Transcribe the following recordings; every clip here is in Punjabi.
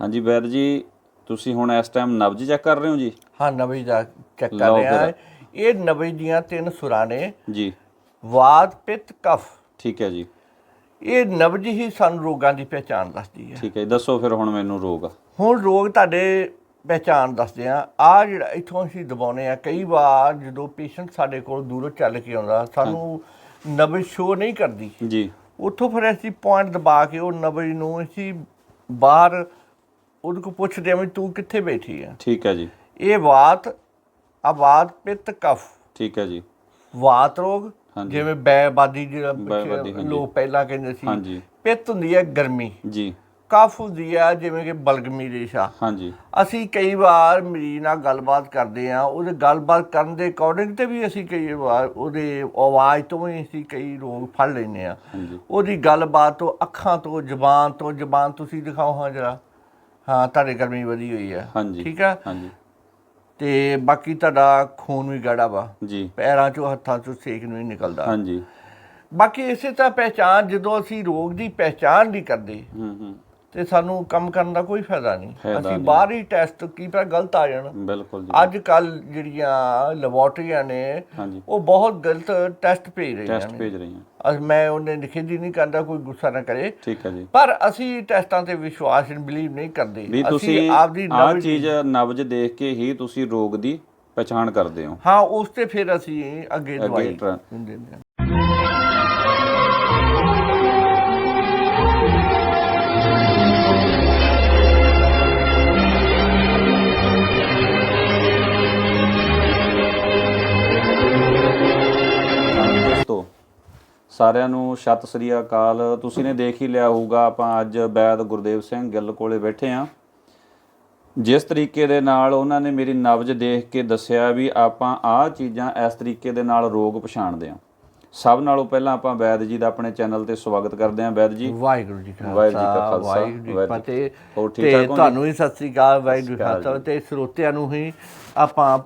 ਹਾਂਜੀ ਵੈਦ ਜੀ ਤੁਸੀਂ ਹੁਣ ਇਸ ਟਾਈਮ ਨਬਜ ਚੈੱਕ ਕਰ ਰਹੇ ਹੋ ਜੀ? ਹਾਂ ਦਾ ਚੈੱਕ ਕਰ ਲਓ ਰਹੇ ਹਾਂ। ਇਹ ਨਵੀਂ ਦੀਆਂ ਤਿੰਨ ਸੁਰਾਂ ਨੇ। ਜੀ। ਵਾਤ ਪਿੱਤ ਕਫ। ਠੀਕ ਹੈ ਜੀ। ਇਹ ਨਬਜ ਹੀ ਸਾਨੂੰ ਰੋਗਾਂ ਦੀ ਪਹਿਚਾਣ ਦੱਸਦੀ ਹੈ। ਠੀਕ ਹੈ ਦੱਸੋ ਫਿਰ ਹੁਣ ਮੈਨੂੰ ਰੋਗ। ਹੁਣ ਰੋਗ ਤੁਹਾਡੇ ਪਹਿਚਾਣ ਦੱਸਦੇ ਆ ਆ ਜਿਹੜਾ ਇੱਥੋਂ ਅਸੀਂ ਦਬਾਉਨੇ ਆ ਕਈ ਵਾਰ ਜਦੋਂ ਪੇਸ਼ੈਂਟ ਸਾਡੇ ਕੋਲ ਦੂਰੋਂ ਚੱਲ ਕੇ ਆਉਂਦਾ ਸਾਨੂੰ ਨਬਜ ਸ਼ੋ ਨਹੀਂ ਕਰਦੀ। ਜੀ। ਉੱਥੋਂ ਫਿਰ ਅਸੀਂ ਪੁਆਇੰਟ ਦਬਾ ਕੇ ਉਹ ਨਬਜ ਨੂੰ ਅਸੀਂ ਬਾਹਰ ਉਹਦੇ ਕੋਲ ਪੁੱਛਦੇ ਆ ਵੀ ਤੂੰ ਕਿੱਥੇ ਬੈਠੀ ਆ? ਠੀਕ ਹੈ ਜੀ। ਇਹ ਵਾਤ ਆ ਵਾਤ ਪਿੱਤ ਕਫ। ਠੀਕ ਹੈ ਜੀ। ਵਾਤ ਰੋਗ। ਜਿਵੇਂ ਬੈਬਾਦੀ ਜਿਹੜਾ। ਲੋਕ ਪਹਿਲਾਂ ਕਹਿੰਦੇ ਸੀ। ਹਾਂਜੀ। ਪਿੱਤ ਹੁੰਦੀ ਹੈ ਗਰਮੀ। ਜੀ। ਕਫ ਹੁੰਦੀ ਹੈ ਜਿਵੇਂ ਕਿ ਬਲਗਮੀ ਰੇਸ਼ਾ ਹਾਂਜੀ। ਅਸੀਂ ਕਈ ਵਾਰ ਮਰੀਜ਼ ਨਾਲ ਗੱਲਬਾਤ ਕਰਦੇ ਆ ਉਹਦੇ ਗੱਲਬਾਤ ਕਰਨ ਦੇ ਅਕੋਰਡਿੰਗ ਤੇ ਵੀ ਅਸੀਂ ਕਈ ਵਾਰ ਉਹਦੇ ਆਵਾਜ਼ ਤੋਂ ਵੀ ਅਸੀਂ ਕਈ ਰੋਗ ਫੜ ਲੈਂਦੇ ਆ। ਹਾਂਜੀ। ਉਹਦੀ ਗੱਲਬਾਤ ਤੋਂ ਅੱਖਾਂ ਤੋਂ ਜ਼ੁਬਾਨ ਤੋਂ ਜ਼ੁਬਾਨ ਤੁਸੀਂ ਦਿਖਾਓ ਹਾਂ ਜਰਾ। ਹਾਂ ਤੁਹਾਡੇ ਗਰਮੀ ਵਧੀ ਹੋਈ ਹੈ ਹਾਂਜੀ ਠੀਕ ਹੈ ਹਾਂਜੀ। ਤੇ ਬਾਕੀ ਤੁਹਾਡਾ ਖੂਨ ਵੀ ਗਾੜਾ ਵਾ। ਜੀ। ਪੈਰਾਂ ਚੋਂ ਹੱਥਾਂ ਚੋਂ ਸੇਕ ਨਹੀਂ ਨਿਕਲਦਾ। ਹਾਂਜੀ। ਬਾਕੀ ਇਸੇ ਤਰ੍ਹਾਂ ਪਹਿਚਾਨ ਜਦੋਂ ਅਸੀਂ ਰੋਗ ਦੀ ਪਹਿਚਾਨ ਨਹੀਂ ਕਰਦੇ ਹੂੰ ਹੂੰ। ਤੇ ਸਾਨੂੰ ਕੰਮ ਕਰਨ ਦਾ ਕੋਈ ਫਾਇਦਾ ਨਹੀਂ। ਅਸੀਂ। ਬਾਹਰੀ ਟੈਸਟ ਕੀ ਪਤਾ ਗਲਤ ਆ ਜਾਣ। ਬਿਲਕੁਲ ਜੀ। ਅੱਜ ਕੱਲ ਜਿਹੜੀਆਂ ਲੈਬੋਰਟਰੀਆਂ ਨੇ ਉਹ ਬਹੁਤ ਗਲਤ ਟੈਸਟ ਭੇਜ ਰਹੀਆਂ ਟੈਸਟ ਨੇ। ਭੇਜ ਰਹੀ ਹਾਂ ਅਸ ਮੈਂ ਉਹਨੇ ਨਿਖੇਧੀ ਨਹੀਂ ਕਰਦਾ ਕੋਈ ਗੁੱਸਾ ਨਾ ਕਰੇ। ਠੀਕ ਹੈ ਜੀ। ਪਰ ਅਸੀਂ ਟੈਸਟਾਂ ਤੇ ਵਿਸ਼ਵਾਸ ਨਹੀਂ ਬਲੀਵ ਨਹੀਂ ਕਰਦੇ। ਤੁਸੀਂ ਆਪਦੀ knowledge- ਚੀਜ਼ ਨਬਜ ਦੇਖ ਕੇ ਹੀ ਤੁਸੀਂ ਰੋਗ ਦੀ ਪਛਾਣ ਕਰਦੇ ਹੋ। ਹਾਂ ਉਸ ਤੇ ਫਿਰ ਅਸੀਂ ਅੱਗੇ ਦਵਾਈ ਦਿੰਦੇ ਹਾਂ। ਸਾਰਿਆਂ ਨੂੰ ਸਤਿ ਸ੍ਰੀ ਅਕਾਲ। ਤੁਸੀਂ ਨੇ ਦੇਖ ਹੀ ਲਿਆ ਹੋਊਗਾ ਆਪਾਂ ਅੱਜ ਬੈਦ ਗੁਰਦੇਵ ਸਿੰਘ ਗਿੱਲ ਕੋਲੇ ਬੈਠੇ ਆ। ਜਿਸ ਤਰੀਕੇ ਦੇ ਨਾਲ ਉਹਨਾਂ ਨੇ ਮੇਰੀ ਨਬਜ ਦੇਖ ਕੇ ਦੱਸਿਆ ਵੀ ਆਪਾਂ ਆਹ ਚੀਜ਼ਾਂ ਇਸ ਤਰੀਕੇ ਦੇ ਨਾਲ ਰੋਗ ਪਛਾਣਦੇ ਆ। ਸਭ ਨਾਲੋਂ ਪਹਿਲਾਂ ਆਪਾਂ ਵੈਦ ਜੀ ਦਾ ਆਪਣੇ ਚੈਨਲ ਤੇ ਸਵਾਗਤ ਕਰਦੇ ਹਾਂ ਵੈਦ ਜੀ। ਵਾਹਿਗੁਰੂ ਜੀ ਕਾ ਖਾਲਸਾ ਵਾਹਿਗੁਰੂ ਜੀ। ਫਤਿਹ। ਤੇ? ਤੁਹਾਨੂੰ ਵੀ ਸਤਿ ਸ੍ਰੀ ਅਕਾਲ ਵਾਹਿਗੁਰੂ ਖਾਲਸਾ। ਤੇ ਸਰੋਤਿਆਂ ਨੂੰ ਹੀ ਆਪਾਂ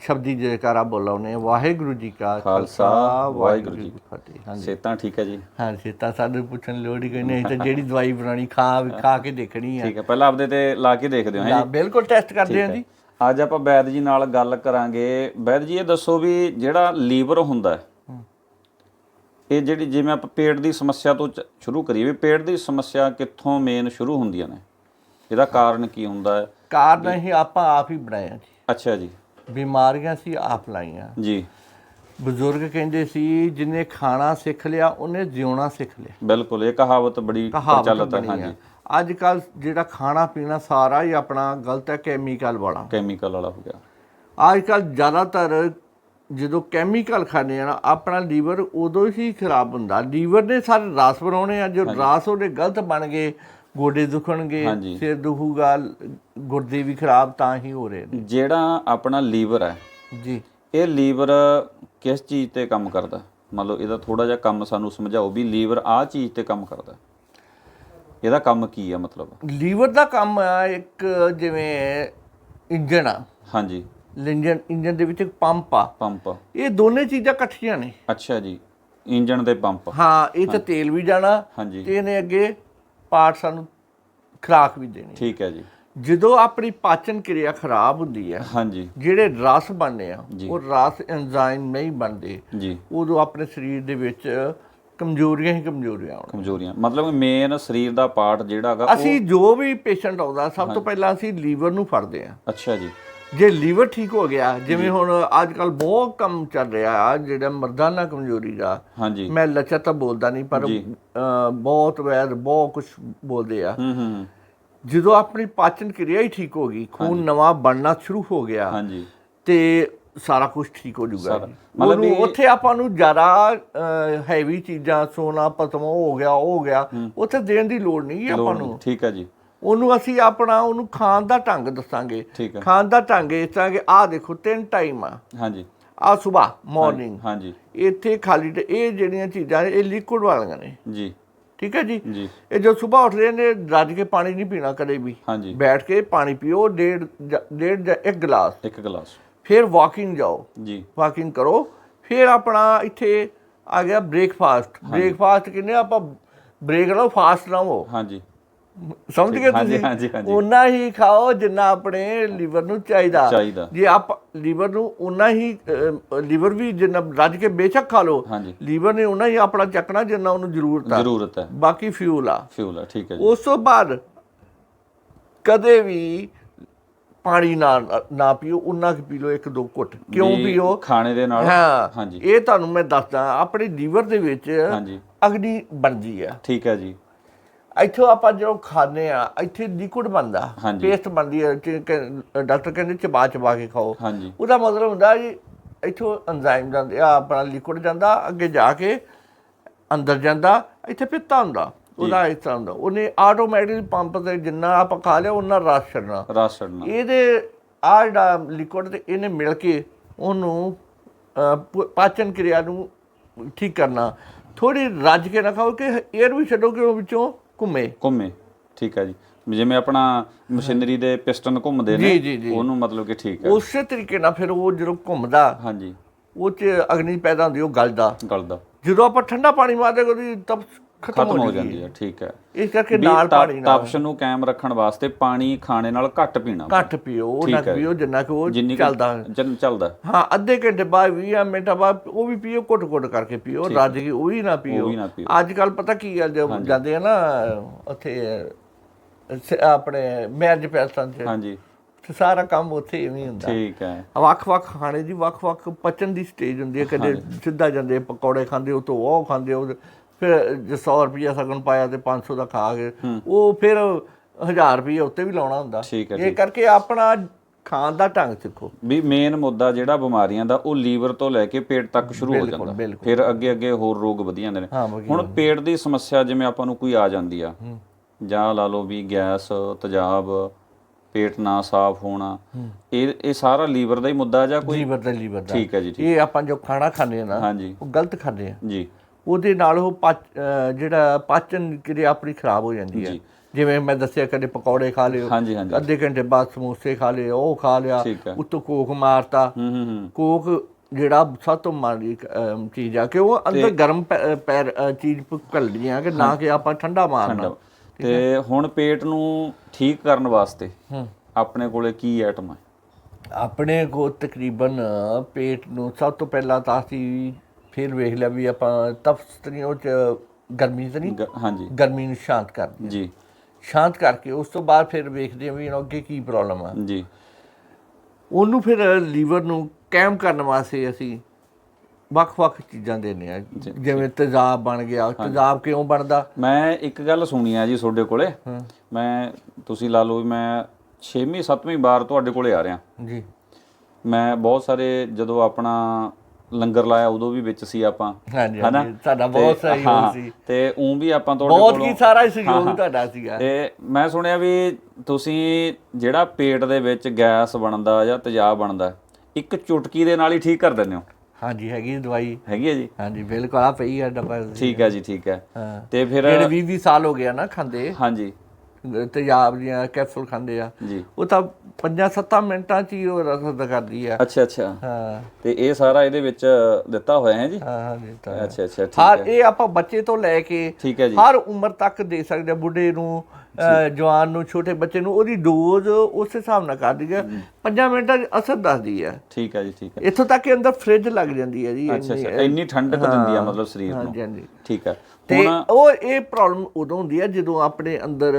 ਸ਼ਬਦੀ ਜੈਕਾਰਾ ਬੋਲਾਉਨੇ ਵਾਹਿਗੁਰੂ ਜੀ ਕਾ ਖਾਲਸਾ, ਵਾਹਿਗੁਰੂ ਜੀ ਕੀ ਫਤਿਹ। ਹਾਂਜੀ। ਸੇਤਾਂ ਠੀਕ ਹੈ ਜੀ? ਹਾਂ ਤਾਂ ਸਾਨੂੰ ਪੁੱਛਣ ਲੋੜ ਹੀ ਨਹੀਂ ਤਾਂ ਜਿਹੜੀ ਦਵਾਈ ਬਣਾਣੀ ਖਾ ਖਾ ਕੇ ਦੇਖਣੀ ਆ। ਠੀਕ ਹੈ ਪਹਿਲਾਂ ਆਪਦੇ ਤੇ ਲਾ ਕੇ ਦੇਖਦੇ ਹਾਂ ਨਾ, ਬਿਲਕੁਲ ਟੈਸਟ ਕਰਦੇ ਹਾਂ ਜੀ। ਅੱਜ ਆਪਾਂ ਵੈਦ ਜੀ ਨਾਲ ਗੱਲ ਕਰਾਂਗੇ। ਵੈਦ ਜੀ ਇਹ ਦੱਸੋ ਵੀ ਜਿਹੜਾ ਲੀਵਰ ਹੁੰਦਾ ਇਹ ਜਿਹੜੀ ਜਿਵੇਂ ਆਪਾਂ ਪੇਟ ਦੀ ਸਮੱਸਿਆ ਤੋਂ ਸ਼ੁਰੂ ਕਰੀਏ ਵੀ ਪੇਟ ਦੀ ਸਮੱਸਿਆ ਕਿੱਥੋਂ ਮੇਨ ਸ਼ੁਰੂ ਹੁੰਦੀਆਂ ਨੇ? ਇਹਦਾ ਕਾਰਨ ਕੀ ਹੁੰਦਾ ਹੈ? ਕਾਰਨ ਹੀ ਆਪਾਂ ਆਪ ਹੀ ਬਣਾਇਆ ਜੀ। ਅੱਛਾ ਜੀ। ਬਿਮਾਰੀਆਂ ਸੀ ਆਪ ਲਾਈਆਂ। ਜੀ। ਬਜ਼ੁਰਗ ਕਹਿੰਦੇ ਸੀ ਜਿਨੇ ਖਾਣਾ ਸਿੱਖ ਲਿਆ ਉਹਨੇ ਜਿਉਣਾ ਸਿੱਖ ਲਿਆ। ਬਿਲਕੁਲ ਇਹ ਕਹਾਵਤ ਬੜੀ ਪ੍ਰਚਲਿਤ ਹੈ ਹਾਂਜੀ। ਅੱਜ ਕੱਲ ਜਿਹੜਾ ਖਾਣਾ ਪੀਣਾ ਸਾਰਾ ਹੀ ਆਪਣਾ ਗਲਤ ਹੈ ਕੈਮੀਕਲ ਵਾਲਾ। ਕੈਮੀਕਲ ਵਾਲਾ ਹੋ ਗਿਆ। ਅੱਜ ਕੱਲ ਜ਼ਿਆਦਾਤਰ ਜਦੋਂ ਕੈਮੀਕਲ ਖਾਂਦੇ ਆ ਨਾ ਆਪਣਾ ਲੀਵਰ ਉਦੋਂ ਹੀ ਖਰਾਬ ਹੁੰਦਾ। ਲੀਵਰ ਨੇ ਸਾਰੇ ਰਸ ਬਣਾਉਣੇ ਆ ਜੋ ਰਸ ਉਹਦੇ ਗਲਤ ਬਣ ਗਏ ਗੋਡੇ ਦੁਖਣਗੇ। ਸਿਰ ਦੁਖੂਗਾ ਗੁਰਦੇ ਵੀ ਖਰਾਬ ਤਾਂ ਹੀ ਹੋ ਰਹੇ ਨੇ। ਜਿਹੜਾ ਆਪਣਾ ਲੀਵਰ ਹੈ ਜੀ। ਇਹ ਲੀਵਰ ਕਿਸ ਚੀਜ਼ ਤੇ ਕੰਮ ਕਰਦਾ? ਮੰਨ ਲਓ ਇਹਦਾ ਥੋੜਾ ਜਿਹਾ ਕੰਮ ਸਾਨੂੰ ਸਮਝਾਓ ਵੀ ਲੀਵਰ ਆਹ ਚੀਜ਼ ਤੇ ਕੰਮ ਕਰਦਾ। ਇਹਦਾ ਕੰਮ ਕੀ ਆ ਮਤਲਬ? ਲੀਵਰ ਦਾ ਕੰਮ ਆ ਇੱਕ ਜਿਵੇਂ ਇੰਜਣ ਆ। ਹਾਂਜੀ। ਇੰਜਣ ਇੰਜਣ ਦੇ ਵਿੱਚ ਇੱਕ ਪੰਪ ਆ। ਪੰਪ। ਇਹ ਦੋਨੇ ਚੀਜ਼ਾਂ ਇਕੱਠੀਆਂ ਨੇ। ਅੱਛਾ ਜੀ ਇੰਜਨ ਦੇ ਪੰਪ। ਹਾਂ ਇਹ ਤਾਂ ਤੇਲ ਵੀ ਜਾਣਾ ਤੇ ਇਹਨੇ ਅੱਗੇ ਪਾਰਟ ਸਾਨੂੰ ਖੁਰਾਕ ਵੀ ਦੇਣੀ ਠੀਕ ਹੈ ਜੀ। ਜਦੋਂ ਆਪਣੀ ਪਾਚਨ ਕਿਰਿਆ ਖਰਾਬ ਹੁੰਦੀ ਹੈ ਹਾਂਜੀ। ਜਿਹੜੇ ਰਸ ਬਣਦੇ ਆ। ਉਹ ਰਸ ਐਂਜ਼ਾਈਮ ਨਹੀਂ ਬਣਦੇ। ਜੀ। ਉਦੋਂ ਆਪਣੇ ਸਰੀਰ ਦੇ ਵਿੱਚ ਕਮਜ਼ੋਰੀਆਂ ਹੀ ਕਮਜ਼ੋਰੀਆਂ ਆਉਣ। ਕਮਜ਼ੋਰੀਆਂ। ਮਤਲਬ ਮੇਨ ਸਰੀਰ ਦਾ ਪਾਰਟ ਜਿਹੜਾ ਹੈਗਾ ਅਸੀਂ ਜੋ ਵੀ ਪੇਸ਼ੈਂਟ ਆਉਂਦਾ ਸਭ ਤੋਂ ਪਹਿਲਾਂ ਅਸੀਂ ਲੀਵਰ ਨੂੰ ਫੜਦੇ ਆ ਅੱਛਾ ਜੀ। ਜੇ ਲੀਵਰ ਠੀਕ ਹੋ ਗਿਆ ਜਿਵੇਂ ਹੁਣ ਅੱਜ ਕੱਲ ਬਹੁਤ ਕੰਮ ਚੱਲ ਰਿਹਾ ਆ ਜਿਹੜਾ ਮਰਦਾਨਾ ਕਮਜ਼ੋਰੀ ਦਾ ਹਾਂਜੀ। ਮੈਂ ਲੱਚਾ ਤਾਂ ਬੋਲਦਾ ਨਹੀਂ ਪਰ ਬਹੁਤ ਵੈਦ ਬਹੁਤ ਕੁਝ ਬੋਲਦੇ ਆ। ਜਦੋਂ ਆਪਣੀ ਪਾਚਨ ਕਿਰਿਆ ਹੀ ਠੀਕ ਹੋ ਗਈ ਖੂਨ ਨਵਾਂ ਬਣਨਾ ਸ਼ੁਰੂ ਹੋ ਗਿਆ ਹਾਂਜੀ। ਤੇ ਸਾਰਾ ਕੁਝ ਠੀਕ ਹੋ ਜਾਊਗਾ। ਮਤਲਬ ਉੱਥੇ ਆਪਾਂ ਨੂੰ ਜ਼ਿਆਦਾ ਹੈਵੀ ਚੀਜ਼ਾਂ ਸੋਨਾ ਪਤਮ ਹੋ ਗਿਆ ਉਹ ਹੋ ਗਿਆ ਉੱਥੇ ਦੇਣ ਦੀ ਲੋੜ ਨਹੀਂ ਆਪਾਂ ਨੂੰ। ਠੀਕ ਹੈ ਜੀ। ਉਹਨੂੰ ਅਸੀਂ ਆਪਣਾ ਉਹਨੂੰ ਖਾਣ ਦਾ ਢੰਗ ਦੱਸਾਂਗੇ। ਖਾਣ ਦਾ ਢੰਗ ਇਸ ਤਰ੍ਹਾਂ ਕਿ ਆਹ ਦੇਖੋ ਤਿੰਨ ਟਾਈਮ ਆ। ਹਾਂਜੀ। ਆ ਸਵੇਰ ਮਾਰਨਿੰਗ ਹਾਂਜੀ। ਇੱਥੇ ਖਾਲੀ ਟ- ਇਹ ਜਿਹੜੀਆਂ ਚੀਜ਼ਾਂ ਇਹ ਲਿਕੁਇਡ ਵਾਲੀਆਂ ਨੇ। ਜੀ। ਠੀਕ ਹੈ ਜੀ? ਇਹ ਜੋ ਸਵੇਰ ਉੱਠਦੇ ਨੇ ਰੱਜ ਕੇ ਪਾਣੀ ਨਹੀਂ ਪੀਣਾ ਕਦੇ ਵੀ। ਹਾਂਜੀ। ਬੈਠ ਕੇ ਪਾਣੀ ਪੀਓ ਡੇਢ ਡੇਢ ਜਾਂ ਇੱਕ ਗਲਾਸ। ਇੱਕ ਗਲਾਸ। ਫਿਰ ਵਾਕਿੰਗ ਜਾਓ। ਜੀ। ਵਾਕਿੰਗ ਕਰੋ। ਫਿਰ ਆਪਣਾ ਇੱਥੇ ਆ ਗਿਆ ਬ੍ਰੇਕਫਾਸਟ ਬ੍ਰੇਕਫਾਸਟ ਕਿੰਨੇ ਆਪਾਂ ਬ੍ਰੇਕ ਲਓ ਫਾਸਟ ਨਾ ਹੋ ਹਾਂਜੀ। ਸਮਝ ਗਏ ਹਾਂਜੀ, ਤੁਸੀਂ? ਹਾਂਜੀ, ਹਾਂਜੀ। ਉਨਾ ਹੀ ਖਾਓ ਜਿੰਨਾ ਆਪਣੇ ਲੀਵਰ ਨੂੰ ਚਾਹੀਦਾ। ਚਾਹੀਦਾ। ਜੇ ਆਪ ਲੀਵਰ ਨੂੰ ਉਨਾ ਹੀ ਲੀਵਰ ਵੀ ਜਿੰਨਾ ਰੱਜ ਕੇ ਬੇਸ਼ੱਕ ਖਾ ਲਓ ਹਾਂਜੀ। ਲੀਵਰ ਨੇ ਉਨਾ ਹੀ ਆਪਣਾ ਚੱਕਣਾ ਜਿੰਨਾ ਉਹਨੂੰ ਜ਼ਰੂਰਤ ਆ। ਜ਼ਰੂਰਤ ਹੈ। ਬਾਕੀ ਫਿਊਲ ਆ। ਫਿਊਲ ਹੈ ਠੀਕ ਹੈ ਜੀ। ਉਸ ਤੋਂ ਬਾਅਦ ਕਦੇ ਵੀ ਪਾਣੀ ਨਾ ਨਾ ਪੀਓ ਉਨਾ ਕੁ ਪੀ ਲਓ ਇੱਕ ਦੋ ਘੁੱਟ ਕਿਉਂ ਵੀ ਪੀਓ? ਖਾਣੇ ਦੇ ਨਾਲ। ਹਾਂ। ਹਾਂਜੀ। ਇਹ ਤੁਹਾਨੂੰ ਮੈਂ ਦੱਸਦਾ ਆਪਣੇ ਲੀਵਰ ਦੇ ਵਿੱਚ ਹਾਂਜੀ। ਅਗਨੀ ਬਣਦੀ ਆ ਠੀਕ ਹੈ ਜੀ। ਇੱਥੋਂ ਆਪਾਂ ਜਦੋਂ ਖਾਂਦੇ ਆ ਇੱਥੇ ਲਿਕੁਇਡ ਬਣਦਾ। ਪੇਸਟ ਬਣਦੀ ਹੈ ਡਾਕਟਰ ਕਹਿੰਦੇ ਚਬਾ ਚਬਾ ਕੇ ਖਾਓ। ਉਹਦਾ ਮਤਲਬ ਹੁੰਦਾ ਜੀ ਇੱਥੋਂ ਐਂਜ਼ਾਈਮ ਜਾਂਦੇ ਆ ਆਪਣਾ ਲਿਕੁਇਡ ਜਾਂਦਾ ਅੱਗੇ ਜਾ ਕੇ ਅੰਦਰ ਜਾਂਦਾ ਇੱਥੇ ਪਿੱਤਾ ਹੁੰਦਾ। ਉਹਦਾ ਇਸ ਤਰ੍ਹਾਂ ਹੁੰਦਾ। ਉਹਨੇ ਆਟੋਮੈਟਿਕਲੀ ਪੰਪ ਤੇ ਜਿੰਨਾ ਆਪਾਂ ਖਾ ਲਿਆ ਉਹਨਾਂ ਰਸ ਛੱਡਣਾ। ਰਸ ਛੱਡਣਾ। ਇਹਦੇ ਆ ਜਿਹੜਾ ਲਿਕੁਇਡ ਤੇ ਇਹਨੇ ਮਿਲ ਕੇ ਉਹਨੂੰ ਪਾਚਨ ਕਿਰਿਆ ਨੂੰ ਠੀਕ ਕਰਨਾ। ਥੋੜੀ ਰੱਜ ਕੇ ਨਾ ਖਾਓ ਕਿ 에ਅਰ ਵੀ ਛੱਡੋ ਕਿ ਉਹ ਵਿੱਚੋਂ ਘੁੰਮੇ। ਘੁੰਮੇ ਠੀਕ ਹੈ ਜੀ। ਜਿਵੇਂ ਆਪਣਾ ਮਸ਼ੀਨਰੀ ਦੇ ਪਿਸਟਨ ਘੁੰਮਦੇ ਨੇ ਜੀ, ਜੀ, ਜੀ। ਉਹਨੂੰ ਮਤਲਬ ਕਿ ਠੀਕ ਹੈ ਉਸੇ ਤਰੀਕੇ ਨਾਲ ਫਿਰ ਉਹ ਜਦੋਂ ਘੁੰਮਦਾ ਹਾਂਜੀ। ਉਹ ਚ ਅਗਨੀ ਪੈਦਾ ਹੁੰਦੀ ਉਹ ਗਲਦਾ। ਗਲਦਾ। ਜਦੋਂ ਆਪਾਂ ਠੰਡਾ ਪਾਣੀ ਮਾਰਦੇ ਉਹਦੀ ਤਪ ਖਤਮ ਹੋ ਜਾਂਦੀ ਹੈ ਠੀਕ ਹੈ। ਇਸ ਕਰਕੇ ਨਾਲ ਤਾ- ਪਾਣੀ ਨਾਲ। ਤਪਸ਼ ਨੂੰ ਕਾਇਮ ਰੱਖਣ ਵਾਸਤੇ ਪਾਣੀ ਖਾਣੇ ਨਾਲ ਘੱਟ ਪੀਣਾ। ਘੱਟ ਪੀਓ ਉਹ ਨਾ। ਪੀਓ ਜਿੰਨਾ ਕਿ ਉਹ ਚੱਲਦਾ। ਜਨ ਚੱਲਦਾ। ਹਾਂ ਅੱਧੇ ਘੰਟੇ ਬਾਅਦ 20 ਮਿੰਟਾਂ ਬਾਅਦ ਉਹ ਵੀ ਪੀਓ ਘੁੱਟ ਘੁੱਟ ਕਰਕੇ ਪੀਓ ਰੱਜ ਕੇ ਉਹ ਵੀ ਨਾ ਪੀਓ। ਅੱਜ ਕੱਲ ਪਤਾ ਕੀ ਗੱਲ ਜਦੋਂ ਆ ਨਾ ਉੱਥੇ ਆਪਣੇ ਮੈਰਿਜ ਪੈਲਸਾਂ 'ਚ। ਹਾਂਜੀ। ਤੇ ਸਾਰਾ ਕੰਮ ਉੱਥੇ ਹੀ ਹੁੰਦਾ। ਠੀਕ ਹੈ। ਵੱਖ-ਵੱਖ ਖਾਣੇ ਦੀ ਵੱਖ-ਵੱਖ ਪਚਨ ਦੀ ਸਟੇਜ ਹੁੰਦੀ ਹੈ। ਕਦੇ ਸਿੱਧਾ ਜਾਂਦੇ ਪਕੌੜੇ ਖਾਂਦੇ ਉਹ ਤੋਂ ਉਹ ਖਾਂਦੇ ਉਹ ਫਿਰ ਜੇ 100 ਰੁਪਿਆ ਸਗਨ ਪਾਇਆ ਤੇ 500 ਦਾ ਖਾ ਕੇ ਉਹ ਫਿਰ 1000 ਰੁਪਏ ਉੱਤੇ ਵੀ ਲਾਉਣਾ ਹੁੰਦਾ। ਇਹ ਕਰਕੇ ਆਪਣਾ ਖਾਣ ਦਾ ਢੰਗ ਸਿੱਖੋ। ਵੀ ਮੇਨ ਮੁੱਦਾ ਜਿਹੜਾ ਬਿਮਾਰੀਆਂ ਦਾ ਉਹ ਲੀਵਰ ਤੋਂ ਲੈ ਕੇ ਪੇਟ ਤੱਕ ਸ਼ੁਰੂ ਹੋ ਜਾਂਦਾ। ਫਿਰ ਅੱਗੇ ਅੱਗੇ ਹੋਰ ਰੋਗ ਵਧੀ ਜਾਂਦੇ ਨੇ। ਹੁਣ ਪੇਟ ਦੀ ਸਮੱਸਿਆ ਜਿਵੇਂ ਆਪਾਂ ਨੂੰ ਕੋਈ ਆ ਜਾਂਦੀ ਆ ਜਾਂ ਲਾ ਲਓ ਵੀ ਗੈਸ ਤੇਜ਼ਾਬ ਪੇਟ ਨਾ ਸਾਫ਼ ਹੋਣਾ ਇਹ ਇਹ ਸਾਰਾ ਲੀਵਰ ਦਾ ਹੀ ਮੁੱਦਾ ਜਾਂ ਕੋਈ? ਲੀਵਰ ਦਾ ਲੀਵਰ ਦਾ। ਠੀਕ ਹੈ ਜੀ ਠੀਕ। ਇਹ ਆਪਾਂ ਜੋ ਖਾਣਾ ਖਾਂਦੇ ਆ ਨਾ ਉਹ ਗਲਤ ਖਾਂਦੇ ਆ। ਜੀ। ਉਹਦੇ ਨਾਲ ਉਹ ਜਿਹੜਾ ਪਾਚਨ ਕਿਰਿਆ ਆਪਣੀ ਖਰਾਬ ਹੋ ਜਾਂਦੀ ਹੈ। ਜਿਵੇਂ ਮੈਂ ਦੱਸਿਆ ਕਦੇ ਪਕੌੜੇ ਖਾ ਲਿਓ ਅੱਧੇ ਘੰਟੇ ਬਾਅਦ ਸਮੋਸੇ ਖਾ ਲਏ ਉਹ ਖਾ ਲਿਆ। ਉੱਤੋਂ ਕੋਕ ਮਾਰਤਾ। ਕੋਕ ਜਿਹੜਾ ਸਭ ਤੋਂ ਮਾੜੀ ਚੀਜ਼ ਆ ਕਿ ਉਹ ਅੰਦਰ ਗਰਮ ਪੈਰ ਚੀਜ਼ ਘਲਦੀ ਆ ਕਿ ਨਾ ਕਿ ਆਪਾਂ ਠੰਡਾ ਮਾਰਨਾ। ਤੇ ਹੁਣ ਪੇਟ ਨੂੰ ਠੀਕ ਕਰਨ ਵਾਸਤੇ ਆਪਣੇ ਕੋਲੇ ਕੀ ਆਈਟਮ ਹੈ ਆਪਣੇ ਕੋਲ ਤਕਰੀਬਨ ਪੇਟ ਨੂੰ ਸਭ ਤੋਂ ਪਹਿਲਾਂ ਤਾਂ ਅਸੀਂ ਫਿਰ ਵੇਖ ਲਿਆ ਵੀ ਆਪਾਂ ਤਪਸ਼ ਨਹੀਂ ਉਹ ਚ ਗਰਮੀ ਤਾਂ ਨਹੀਂ? ਹਾਂਜੀ। ਗਰਮੀ ਨੂੰ ਸ਼ਾਂਤ ਕਰਦੀ ਜੀ। ਸ਼ਾਂਤ ਕਰਕੇ ਉਸ ਤੋਂ ਬਾਅਦ ਫਿਰ ਵੇਖਦੇ ਹਾਂ ਵੀ ਇਹਨੂੰ ਅੱਗੇ ਕੀ ਪ੍ਰੋਬਲਮ ਆ। ਜੀ। ਉਹਨੂੰ ਫਿਰ ਲੀਵਰ ਨੂੰ ਕਾਇਮ ਕਰਨ ਵਾਸਤੇ ਅਸੀਂ ਵੱਖ-ਵੱਖ ਚੀਜ਼ਾਂ ਦਿੰਦੇ ਆ। ਜਿਵੇਂ ਤੇਜ਼ਾਬ ਬਣ ਗਿਆ। ਤੇਜ਼ਾਬ ਕਿਉਂ ਬਣਦਾ? ਮੈਂ ਇੱਕ ਗੱਲ ਸੁਣੀ ਆ ਜੀ ਤੁਹਾਡੇ ਕੋਲੇ। ਮੈਂ ਤੁਸੀਂ ਲਾ ਲਓ ਵੀ ਮੈਂ 6ਵੀਂ 7ਵੀਂ ਵਾਰ ਤੁਹਾਡੇ ਕੋਲੇ ਆ ਰਿਹਾ। ਜੀ। ਮੈਂ ਬਹੁਤ ਸਾਰੇ ਜਦੋਂ ਆਪਣਾ ਲੰਗਰ ਲਾਇਆ ਉਦੋਂ ਵੀ ਵਿੱਚ ਸੀ ਆਪਾਂ। ਹਾਂਜੀ? ਹਾਂਜੀ ਤੁਹਾਡਾ ਬਹੁਤ ਸਹੀ ਹੋ ਹਾਂ, ਸੀ। ਤੇ ਉਂ ਵੀ ਆਪਾਂ ਤੁਹਾਡੇ ਬਹੁਤ ਕੀ ਸਾਰਾ ਹੀ ਸਹਿਯੋਗ ਤੁਹਾਡਾ ਸੀਗਾ। ਤੇ ਮੈਂ ਸੁਣਿਆ ਵੀ ਤੁਸੀਂ ਜਿਹੜਾ ਪੇਟ ਦੇ ਵਿੱਚ ਗੈਸ ਬਣਦਾ ਜਾਂ ਤੇਜ਼ਾਬ ਬਣਦਾ ਇੱਕ ਚੁਟਕੀ ਦੇ ਨਾਲ ਹੀ ਠੀਕ ਕਰ ਦਿੰਦੇ ਹੋ? ਹਾਂਜੀ ਹੈਗੀ ਦਵਾਈ। ਹੈਗੀ ਹੈ ਜੀ? ਹਾਂਜੀ ਬਿਲਕੁਲ ਆ ਪਈ ਆ ਡੱਬਾ। ਠੀਕ ਹੈ ਜੀ ਠੀਕ ਹੈ। ਹਾਂ। ਤੇ ਫਿਰ ਜਿਹੜੇ 20 20 ਸਾਲ ਹੋ ਗਿਆ ਨਾ ਖਾਂਦੇ। ਹਾਂਜੀ। ਤੇਜ਼ਾਬ ਦੀਆਂ ਕੈਪਸੂਲ ਖਾਂਦੇ ਆ। ਉਹ ਤਾਂ 5-7 ਮਿੰਟਾਂ ਚ ਹੀ ਉਹ ਰਸਦ ਕਰਦੀ ਆ। ਅੱਛਾ ਅੱਛਾ। ਹਾਂ। ਤੇ ਇਹ ਸਾਰਾ ਇਹਦੇ ਵਿੱਚ ਦਿੱਤਾ ਹੋਇਆ ਹੈ ਜੀ? ਹਾਂ ਹਾਂਜੀ ਤਾਂ ਅੱਛਾ ਅੱਛਾ ਠੀਕ ਹਰ ਹੈ। ਇਹ ਆਪਾਂ ਬੱਚੇ ਤੋਂ ਲੈ ਕੇ ਠੀਕ ਹੈ ਜੀ। ਹਰ ਉਮਰ ਤੱਕ ਦੇ ਸਕਦੇ ਆ ਬੁੱਢੇ ਨੂੰ ਜਵਾਨ ਨੂੰ ਛੋਟੇ ਬੱਚੇ ਨੂੰ ਉਹਦੀ ਡੋਜ਼ ਉਸ ਹਿਸਾਬ ਨਾਲ ਕਰਦੀ ਹੈ 5 ਮਿੰਟਾਂ 'ਚ ਅਸਰ ਦੱਸਦੀ ਹੈ। ਠੀਕ ਹੈ ਜੀ ਠੀਕ ਹੈ। ਇੱਥੋਂ ਤੱਕ ਕਿ ਅੰਦਰ ਫ੍ਰਿਜ ਲੱਗ ਜਾਂਦੀ ਹੈ ਜੀ ਅੱਛਾ ਇੰਨੀ- ਅੱਛਾ ਇੰਨੀ ਠੰਡਕ ਦਿੰਦੀ ਆ ਮਤਲਬ ਸਰੀਰ ਨੂੰ? ਹਾਂਜੀ ਹਾਂਜੀ। ਠੀਕ ਹੈ। ਤੇ ਉਹ ਇਹ ਪ੍ਰੋਬਲਮ ਉਦੋਂ ਹੁੰਦੀ ਹੈ ਜਦੋਂ ਆਪਣੇ ਅੰਦਰ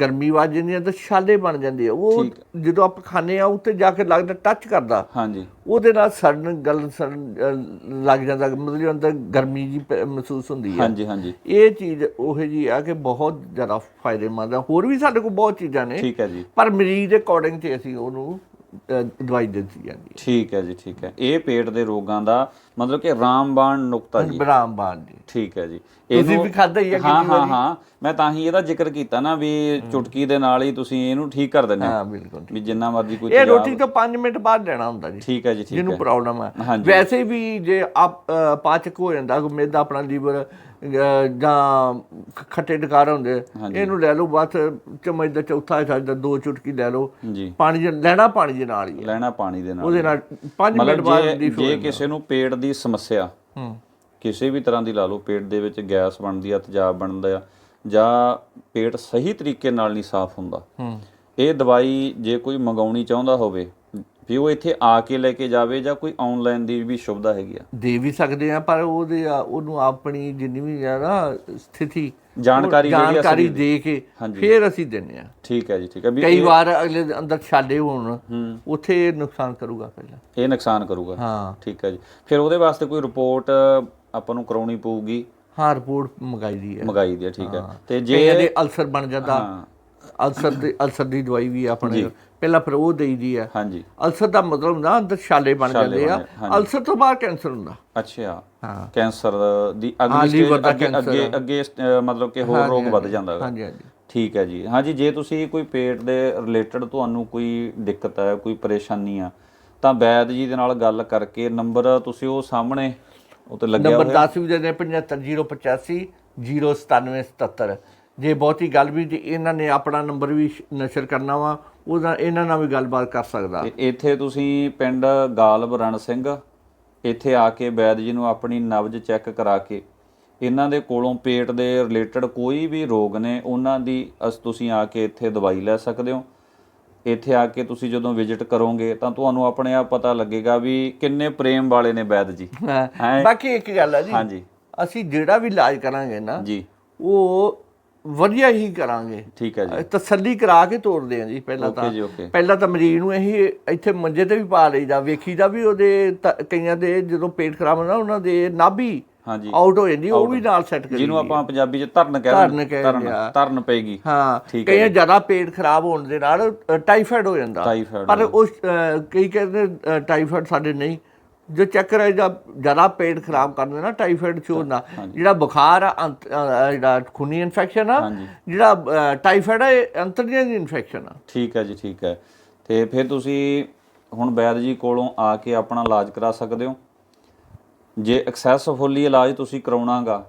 ਗਰਮੀ ਵੱਜ ਜਾਂਦੀ ਹੈ ਤਾਂ ਛਾਲੇ ਬਣ ਜਾਂਦੇ ਆ। ਉਹ ਜਦੋਂ ਆਪਾਂ ਖਾਂਦੇ ਆ ਉੱਤੇ ਜਾ ਕੇ ਲੱਗਦਾ ਟੱਚ ਕਰਦਾ। ਹਾਂਜੀ। ਉਹਦੇ ਨਾਲ ਸੜਨ ਗਲ ਸੜਨ ਲੱਗ ਜਾਂਦਾ। ਮਤਲਬ ਅੰਦਰ ਗਰਮੀ ਜੀ ਮਹਿਸੂਸ ਹੁੰਦੀ ਹੈ। ਹਾਂਜੀ ਹਾਂਜੀ। ਇਹ ਚੀਜ਼ ਉਹ ਜੀ ਆ ਕਿ ਬਹੁਤ ਜ਼ਿਆਦਾ ਫਾਇਦੇਮੰਦ ਆ। ਹੋਰ ਵੀ ਸਾਡੇ ਕੋਲ ਬਹੁਤ ਚੀਜ਼ਾਂ ਨੇ। ਠੀਕ ਹੈ ਜੀ। ਪਰ ਮਰੀਜ਼ ਦੇ ਅਕੋਰਡਿੰਗ ਤੇ ਅਸੀਂ ਉਹਨੂੰ ਦਵਾਈ ਦਿੱਤੀ ਜਾਂਦੀ ਠੀਕ ਹੈ ਜੀ ਠੀਕ ਹੈ। ਇਹ ਪੇਟ ਦੇ ਰੋਗਾਂ ਦਾ ਮਤਲਬ ਕਿ ਰਾਮਬਾਣ ਨੁਕਤਾ ਹੈ ਜੀ ਬਰਾਮਬਾਨ ਜੀ। ਠੀਕ ਹੈ ਜੀ। ਤੁਸੀਂ ਵੀ ਖਾਧਾ ਹੀ ਹਾਂ ਹਾਂ ਵਾਰੀ? ਹਾਂ। ਮੈਂ ਤਾਂ ਹੀ ਇਹਦਾ ਜ਼ਿਕਰ ਕੀਤਾ ਨਾ ਵੀ ਚੁਟਕੀ ਦੇ ਨਾਲ ਹੀ ਤੁਸੀਂ ਇਹਨੂੰ ਠੀਕ ਕਰ ਦਿੰਦੇ ਹੋ। ਹਾਂ ਬਿਲਕੁਲ ਵੀ ਜਿੰਨਾ ਮਰਜ਼ੀ ਕੋਈ ਇਹ ਰੋਟੀ ਤੋਂ 5 ਮਿੰਟ ਬਾਅਦ ਲੈਣਾ ਹੁੰਦਾ ਜੀ। ਠੀਕ ਹੈ ਜੀ ਠੀਕ ਜਿਹਨੂੰ ਹੈ। ਪ੍ਰੋਬਲਮ ਹੈ। ਵੈਸੇ ਵੀ ਜੇ ਆਪ ਪਾਚਕ ਹੋ ਜਾਂਦਾ ਮੇਦਾ ਆਪਣਾ ਲੀਵਰ ਜਾਂ ਖੱਟੇ ਡਕਾਰ ਹੁੰਦੇ ਇਹਨੂੰ ਲੈ ਲਓ ਬਸ ਚਮਚ ਦਾ ਚੌਥਾ ਹਿੱਸਾ ਦਾ ਦੋ ਚੁਟਕੀ ਲੈ ਲਓ। ਪਾਣੀ ਲੈਣਾ ਪਾਣੀ ਦੇ ਨਾਲ ਹੀ ਹੈ। ਲੈਣਾ ਪਾਣੀ ਦੇ ਨਾਲ ਉਹਦੇ ਨਾਲ 5 ਮਿੰਟ ਬਾਅਦ ਜੇ ਕਿਸੇ ਨੂੰ ਪੇਟ ਦੀ ਸਮੱਸਿਆ ਹੂੰ। ਕਿਸੇ ਵੀ ਤਰ੍ਹਾਂ ਦੀ ਲਾ ਲਓ ਪੇਟ ਦੇ ਵਿੱਚ ਗੈਸ ਬਣਦੀ ਆ ਤੇਜ਼ਾਬ ਬਣਦਾ ਆ ਜਾਂ ਪੇਟ ਸਹੀ ਤਰੀਕੇ ਨਾਲ ਨਹੀਂ ਸਾਫ਼ ਹੁੰਦਾ। ਹੂੰ। ਇਹ ਦਵਾਈ ਜੇ ਕੋਈ ਮੰਗਾਉਣੀ ਚਾਹੁੰਦਾ ਹੋਵੇ ਵੀ ਉਹ ਇੱਥੇ ਆ ਕੇ ਲੈ ਕੇ ਜਾਵੇ ਜਾਂ ਕੋਈ ਆਨਲਾਈਨ ਦੀ ਵੀ ਸੁਵਿਧਾ ਹੈਗੀ ਆ। ਦੇ ਵੀ ਸਕਦੇ ਆ ਪਰ ਉਹਦੇ ਆ- ਉਹਨੂੰ ਆਪਣੀ ਜਿੰਨੀ ਵੀ ਆ ਨਾ ਸਥਿਤੀ ਜਾਣਕਾਰੀ ਜਿਹੜੀ ਜਾਣਕਾਰੀ ਦੇ ਕੇ। ਫਿਰ ਅਸੀਂ ਦਿੰਨੇ ਆ ਠੀਕ ਹੈ ਜੀ ਠੀਕ ਹੈ। ਕਈ ਵਾਰ ਅਗਲੇ ਦੇ ਅੰਦਰ ਛਾਲੇ ਹੋਣ ਉੱਥੇ ਇਹ ਨੁਕਸਾਨ ਕਰੂਗਾ ਪਹਿਲਾਂ। ਇਹ ਨੁਕਸਾਨ ਕਰੂਗਾ। ਹਾਂ। ਠੀਕ ਹੈ ਜੀ। ਫਿਰ ਉਹਦੇ ਵਾਸਤੇ ਕੋਈ ਰਿਪੋਰਟ ਆਪਾਂ ਨੂੰ ਕਰਾਉਣੀ ਪਊਗੀ? ਹਾਂ ਰਿਪੋਰਟ ਮੰਗਾਈ ਦੀ ਹੈ। ਮੰਗਾਈ ਦੀ ਹੈ ਠੀਕ ਹੈ। ਤੇ ਜੇ ਅਲਸਰ ਬਣ ਜਾਂਦਾ। ਅਲਸਰ ਦੇ ਅਲਸਰ ਦੀ ਦਵਾਈ ਵੀ ਆਪਣੇ ਪਹਿਲਾਂ ਫਿਰ ਉਹ ਦੇਈਦੀ ਆ। ਹਾਂਜੀ। ਅਲਸਰ ਦਾ ਮਤਲਬ ਹੁੰਦਾ ਅੰਦਰ ਛਾਲੇ ਬਣ ਜਾਂਦੇ ਆ। ਅਲਸਰ ਤੋਂ ਬਾਅਦ ਕੈਂਸਰ ਹੁੰਦਾ। ਅੱਛਾ। ਹਾਂ। ਕੈਂਸਰ ਦੀ ਹਾਂ, ਅਗਲੀ ਸਟੇਜ ਦਾ ਅੱਗੇ ਅੱਗੇ ਮਤਲਬ ਕਿ ਹੋਰ ਰੋਗ ਵੱਧ ਜਾਂਦਾ ਹੈਗਾ। ਹਾਂਜੀ ਹਾਂਜੀ। ਠੀਕ ਹੈ ਜੀ। ਹਾਂਜੀ ਜੇ ਤੁਸੀਂ ਕੋਈ ਪੇਟ ਦੇ ਰਿਲੇਟਡ ਤੁਹਾਨੂੰ ਕੋਈ ਦਿੱਕਤ ਹੈ ਕੋਈ ਪਰੇਸ਼ਾਨੀ ਆ ਤਾਂ ਵੈਦ ਜੀ ਦੇ ਨਾਲ ਗੱਲ ਕਰਕੇ ਨੰਬਰ ਤੁਸੀਂ ਉਹ ਸਾਹਮਣੇ ਉਹ ਤੇ ਲੱਗਿਆ ਨੰਬਰ ਹੋਇਆ। 10 ਵੀ ਦੇ 75085 09777 ਜੇ ਬਹੁਤੀ ਗੱਲ ਵੀ ਜੇ ਇਹਨਾਂ ਨੇ ਆਪਣਾ ਨੰਬਰ ਵੀ ਨਸ਼ਰ ਕਰਨਾ ਵਾ ਉਹਦਾ ਇਹਨਾਂ ਨਾਲ ਵੀ ਗੱਲਬਾਤ ਕਰ ਸਕਦਾ। ਇੱਥੇ ਤੁਸੀਂ ਪਿੰਡ ਗਾਲਬ ਰਣ ਸਿੰਘ ਇੱਥੇ ਆ ਕੇ ਵੈਦ ਜੀ ਨੂੰ ਆਪਣੀ ਨਬਜ ਚੈੱਕ ਕਰਾ ਕੇ ਇਹਨਾਂ ਦੇ ਕੋਲੋਂ ਪੇਟ ਦੇ ਰਿਲੇਟਡ ਕੋਈ ਵੀ ਰੋਗ ਨੇ ਉਹਨਾਂ ਦੀ ਅਸ ਤੁਸੀਂ ਆ ਕੇ ਇੱਥੇ ਦਵਾਈ ਲੈ ਸਕਦੇ ਹੋ। ਇੱਥੇ ਆ ਕੇ ਤੁਸੀਂ ਜਦੋਂ ਵਿਜ਼ਿਟ ਕਰੋਗੇ ਤਾਂ ਤੁਹਾਨੂੰ ਆਪਣੇ ਆਪ ਪਤਾ ਲੱਗੇਗਾ ਵੀ ਕਿੰਨੇ ਪ੍ਰੇਮ ਵਾਲੇ ਨੇ ਵੈਦ ਜੀ? ਬਾਕੀ ਇੱਕ ਗੱਲ ਹੈ ਜੀ ਹਾਂਜੀ। ਅਸੀਂ ਜਿਹੜਾ ਵੀ ਇਲਾਜ ਕਰਾਂਗੇ ਨਾ ਜੀ। ਉਹ ਵਧੀਆ ਹੀ ਕਰਾਂਗੇ। ਠੀਕ ਹੈ ਜੀ। ਤਸੱਲੀ ਕਰਾ ਕੇ ਤੋਰਦੇ ਆ ਜੀ ਪਹਿਲਾਂ ਤਾਂ। ਪਹਿਲਾਂ ਤਾਂ ਮਰੀਜ਼ ਨੂੰ ਅਸੀਂ ਇੱਥੇ ਮੰਜੇ ਤੇ ਵੀ ਪਾ ਲਈਦਾ ਵੇਖੀਦਾ ਵੀ ਉਹਦੇ ਕਈਆਂ ਦੇ ਜਦੋਂ ਪੇਟ ਖਰਾਬ ਹੁੰਦਾ ਉਹਨਾਂ ਦੇ ਨਾਭੀ ਹਾਂਜੀ। ਆਊਟ ਹੋ ਜਾਂਦੀ ਉਹ ਵੀ ਨਾਲ ਸੈੱਟ ਕਰੀ ਜਿਹਨੂੰ ਆਪਾਂ ਪੰਜਾਬੀ ਚ ਧਰਨ ਧਰਨ ਕਹਿੰਦੇ ਆ। ਧਰਨ ਪੈਗੀ ਹਾਂ। ਠੀਕ ਹੈ ਕਈਆਂ ਜ਼ਿਆਦਾ ਪੇਟ ਖਰਾਬ ਹੋਣ ਦੇ ਨਾਲ ਟਾਈਫਾਇਡ ਹੋ ਜਾਂਦਾ। ਪਰ ਉਸ ਕਈ ਕਹਿੰਦੇ ਟਾਈਫਾਇਡ ਸਾਡੇ ਨਹੀਂ। ਜੋ ਚੈੱਕ ਕਰਾਈ ਦਾ ਜ਼ਿਆਦਾ ਪੇਟ ਖਰਾਬ ਕਰਦੇ ਨਾ ਟਾਈਫਾਇਡ ਚ ਹੁੰਦਾ ਜਿਹੜਾ ਬੁਖਾਰ ਆ ਅੰਤ- ਅ, ਜਿਹੜਾ ਖੂਨੀ ਇਨਫੈਕਸ਼ਨ ਆ ਹਾਂਜੀ। ਜਿਹੜਾ ਟਾਈਫਾਇਡ ਆ ਇਹ ਅੰਤਰੀਆਂ ਦੀ ਇਨਫੈਕਸ਼ਨ ਆ। ਠੀਕ ਹੈ ਜੀ ਠੀਕ ਹੈ। ਤੇ ਫਿਰ ਤੁਸੀਂ ਹੁਣ ਵੈਦ ਜੀ ਕੋਲੋਂ ਆ ਕੇ ਆਪਣਾ ਇਲਾਜ ਕਰਾ ਸਕਦੇ ਹੋ। ਜੇ ਐਕਸੈਸਫੁਲੀ ਇਲਾਜ ਤੁਸੀਂ ਕਰਾਉਣਾਗਾ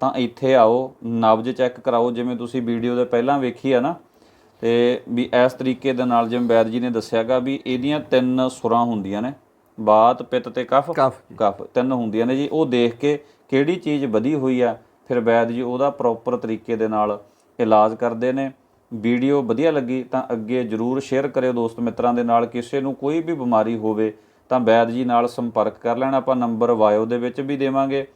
ਤਾਂ ਇੱਥੇ ਆਓ ਨਬਜ ਚੈੱਕ ਕਰਾਓ ਜਿਵੇਂ ਤੁਸੀਂ ਵੀਡੀਓ ਦੇ ਪਹਿਲਾਂ ਵੇਖੀ ਆ ਨਾ। ਤੇ ਵੀ ਇਸ ਤਰੀਕੇ ਦੇ ਨਾਲ ਜਿਵੇਂ ਵੈਦ ਜੀ ਨੇ ਦੱਸਿਆਗਾ ਵੀ ਇਹਦੀਆਂ ਤਿੰਨ ਸੁਰਾਂ ਹੁੰਦੀਆਂ ਨੇ। ਬਾਤ ਪਿੱਤ ਤੇ ਕਫ? Cough cough. ਤਿੰਨ ਹੁੰਦੀਆਂ ਨੇ ਜੀ। ਉਹ ਦੇਖ ਕੇ ਕਿਹੜੀ ਚੀਜ਼ ਵਧੀ ਹੋਈ ਆ ਫਿਰ ਵੈਦ ਜੀ ਉਹਦਾ ਪ੍ਰੋਪਰ ਤਰੀਕੇ ਦੇ ਨਾਲ ਇਲਾਜ ਕਰਦੇ ਨੇ। ਵੀਡੀਓ ਵਧੀਆ ਲੱਗੀ ਤਾਂ ਅੱਗੇ ਜਰੂਰ ਸ਼ੇਅਰ ਕਰਿਓ ਦੋਸਤ ਮਿੱਤਰਾਂ ਦੇ ਨਾਲ। ਕਿਸੇ ਨੂੰ ਕੋਈ ਵੀ ਬਿਮਾਰੀ ਹੋਵੇ ਤਾਂ ਵੈਦ ਜੀ ਨਾਲ ਸੰਪਰਕ ਕਰ ਲੈਣਾ। ਆਪਾਂ ਨੰਬਰ ਵਾਇਓ ਦੇ ਵਿੱਚ ਵੀ ਦੇਵਾਂਗੇ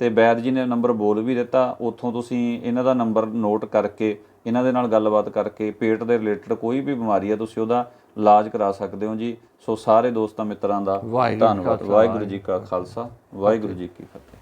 ਤੇ ਵੈਦ ਜੀ ਨੇ ਨੰਬਰ ਬੋਲ ਵੀ ਦਿੱਤਾ। ਉੱਥੋਂ ਤੁਸੀਂ ਇਹਨਾਂ ਦਾ ਨੰਬਰ ਨੋਟ ਕਰਕੇ ਇਹਨਾਂ ਦੇ ਨਾਲ ਗੱਲਬਾਤ ਕਰਕੇ ਪੇਟ ਦੇ ਰਿਲੇਟਡ ਕੋਈ ਵੀ ਬਿਮਾਰੀ ਹੈ ਤੁਸੀਂ ਉਹਦਾ ਇਲਾਜ ਕਰਾ ਸਕਦੇ ਹੋ ਜੀ। ਸੋ ਸਾਰੇ ਦੋਸਤਾਂ ਮਿੱਤਰਾਂ ਦਾ ਧੰਨਵਾਦ। ਵਾਹਿਗੁਰੂ ਜੀ ਕਾ ਖਾਲਸਾ। ਵਾਹਿਗੁਰੂ ਜੀ ਕੀ ਫਤਿਹ।